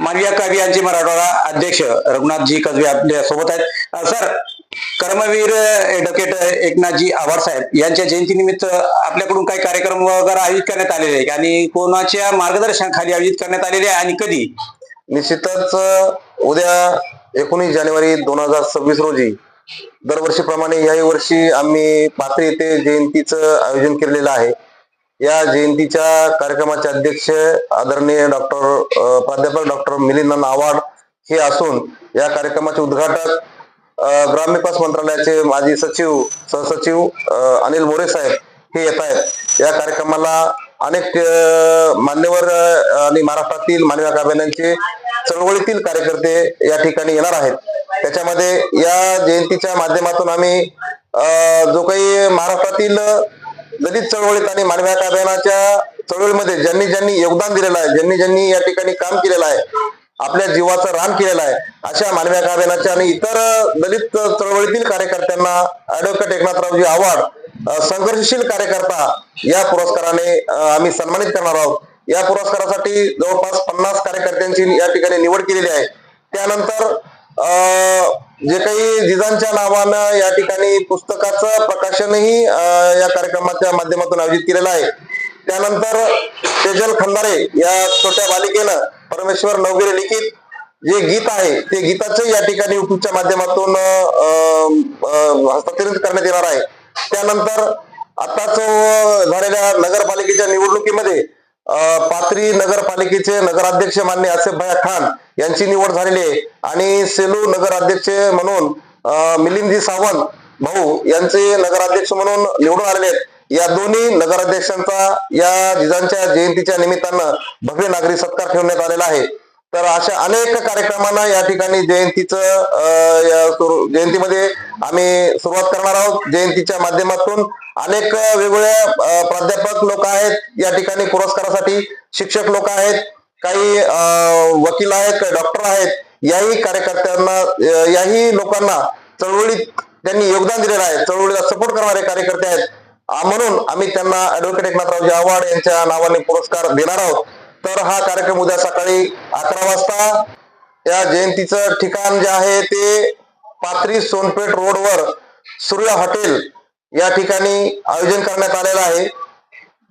मानवीय अभियानचे मराठवाडा अध्यक्ष रघुनाथजी कसबे आपल्यासोबत आहेत. सर कर्मवीर ॲडव्होकेट एकनाथजी आव्हाड साहेब यांच्या जयंतीनिमित्त आपल्याकडून काही कार्यक्रम वगैरे आयोजित करण्यात आलेले आहे आणि कोणाच्या मार्गदर्शनाखाली आयोजित करण्यात आलेले आहे आणि कधी? निश्चितच उद्या एकोणीस जानेवारी दोन हजार सव्वीस रोजी दरवर्षीप्रमाणे याही वर्षी आम्ही पाथरी येथे जयंतीचं आयोजन केलेलं आहे. या जयंतीच्या कार्यक्रमाचे अध्यक्ष आदरणीय डॉक्टर प्राध्यापक डॉक्टर मिलिंद आव्हाड हे असून या कार्यक्रमाचे उद्घाटक अ, ग्रामविकास मंत्रालयाचे माजी सचिव सहसचिव अनिल मोरे साहेब हे येत आहेत. या कार्यक्रमाला अनेक मान्यवर आणि महाराष्ट्रातील मानवी काव्यांचे चळवळीतील कार्यकर्ते या ठिकाणी येणार आहेत. त्याच्यामध्ये या जयंतीच्या माध्यमातून आम्ही जो काही महाराष्ट्रातील दलित चळवळीत आणि मानवी हक्क अभियानाच्या चळवळीमध्ये ज्यांनी ज्यांनी योगदान दिलेलं आहे ज्यांनी ज्यांनी या ठिकाणी काम केलेलं आहे आपल्या जीवाचं रान केलेलं आहे अशा मानवी हक्क अभियानाच्या आणि इतर दलित चळवळीतील कार्यकर्त्यांना ऍडव्होकेट एकनाथरावजी आव्हाड संघर्षशील कार्यकर्ता या पुरस्काराने आम्ही सन्मानित करणार आहोत. या पुरस्कारासाठी जवळपास पन्नास कार्यकर्त्यांची या ठिकाणी निवड केलेली आहे. त्यानंतर जे काही जिजांच्या नावानं या ठिकाणी पुस्तकाचं प्रकाशनही या कार्यक्रमाच्या माध्यमातून आयोजित केलेलं आहे. त्यानंतर तेजल खंदारे या छोट्या बालिकेनं परमेश्वर नवगिरे लिखित जे गीत आहे ते गीताचं या ठिकाणी युट्यूबच्या माध्यमातून हस्तांतरित करण्यात येणार आहे. त्यानंतर आताच झालेल्या नगरपालिकेच्या निवडणुकीमध्ये पात्री पाथरी नगरपालिकेचे नगराध्यक्ष मान्य आसिफ भया खान यांची निवड झालेली आहे. आणि सेलू नगराध्यक्ष म्हणून मिलिंदी सावंत भाऊ यांचे नगराध्यक्ष म्हणून निवडून आलेले आहेत. या दोन्ही नगराध्यक्षांचा या जिजांच्या जयंतीच्या निमित्तानं भव्य नागरी सत्कार ठेवण्यात आलेला आहे. तर अशा अनेक कार्यक्रमांना या ठिकाणी जयंतीचं अं, या जयंतीमध्ये आम्ही सुरुवात करणार आहोत. जयंतीच्या माध्यमातून अनेक वेगवेगळ्या प्राध्यापक लोक आहेत या ठिकाणी पुरस्कारासाठी. शिक्षक लोक आहेत. काही वकील आहेत काही डॉक्टर आहेत याही कार्यकर्त्यांना याही लोकांना चळवळीत त्यांनी योगदान दिलेलं आहे. चळवळीला सपोर्ट करणारे कार्यकर्ते आहेत. म्हणून आम्ही त्यांना ऍडव्होकेट एकनाथरावजी आव्हाड यांच्या नावाने पुरस्कार देणार आहोत. तर हा कार्यक्रम उद्या सकाळी अकरा वाजता या जयंतीचं ठिकाण जे आहे ते पात्री सोनपेठ रोडवर सूर्य हॉटेल या ठिकाणी आयोजन करण्यात आलेलं आहे.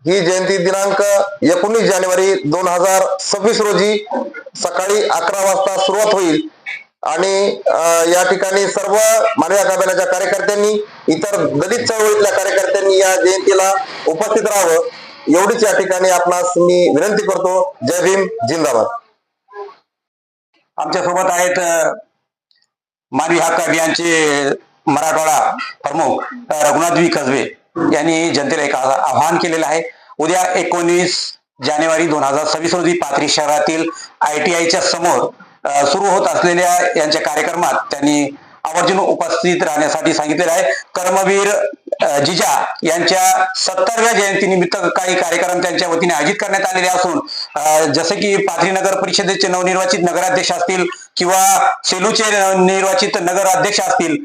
ही जयंती दिनांक एकोणीस जानेवारी दोन हजार सव्वीस रोजी सकाळी अकरा वाजता सुरुवात होईल. आणि या ठिकाणी सर्व मानवी हक्क कार्यकर्त्यांनी इतर दलित चळवळीतल्या कार्यकर्त्यांनी या जयंतीला उपस्थित राहावं. एवढीच या ठिकाणी आपणास मी विनंती करतो. जय भीम जिंदाबाद. आमच्यासोबत आहेत मानवी हक्क अभियानचे मराठवाडा प्रमुख अ, रघुनाथजी कसबे. यांनी जनतेला एक आवाहन केलेलं आहे. उद्या एकोणीस जानेवारी दोन हजार सव्वीस रोजी पाथरी शहरातील आय टी आयच्या समोर सुरू होत असलेल्या यांच्या कार्यक्रमात त्यांनी आवर्जून उपस्थित राहण्यासाठी सांगितलेलं आहे. कर्मवीर जिजा यांच्या सत्तरव्या जयंतीनिमित्त काही कार्यक्रम त्यांच्या वतीने आयोजित करण्यात आलेले असून जसे की पाथरी नगर परिषदेचे नवनिर्वाचित नगराध्यक्ष असतील किंवा सेलूचे निर्वाचित नगराध्यक्ष असतील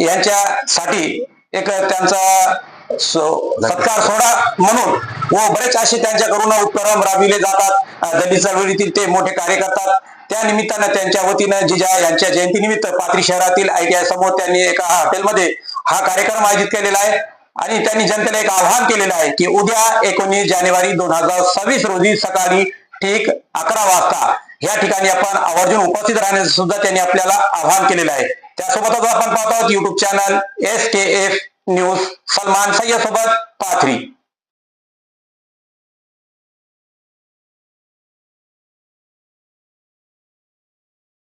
यांच्यासाठी एक त्यांचा सत्कार सोडा म्हणून. व बरेच असे त्यांच्याकडून उपक्रम राबविले जातात. दलित चळवळीतील ते मोठे कार्य करतात त्या निमित्तानं त्यांच्या वतीनं जिजा यांच्या जयंतीनिमित्त पाथरी शहरातील आयटीआय समोर त्यांनी एका हॉटेलमध्ये हा कार्यक्रम आयोजित केलेला आहे. आणि त्यांनी जनतेला एक आवाहन केलेलं आहे की उद्या एकोणीस जानेवारी दोन हजार सव्वीस रोजी सकाळी ठीक अकरा वाजता या ठिकाणी आपण आवर्जून उपस्थित राहण्याचं सुद्धा त्यांनी आपल्याला आवाहन केलेलं आहे. त्यासोबतच आपण पाहतो आहोत YouTube channel S K F news Salman Sayyed सोबत पाथरी।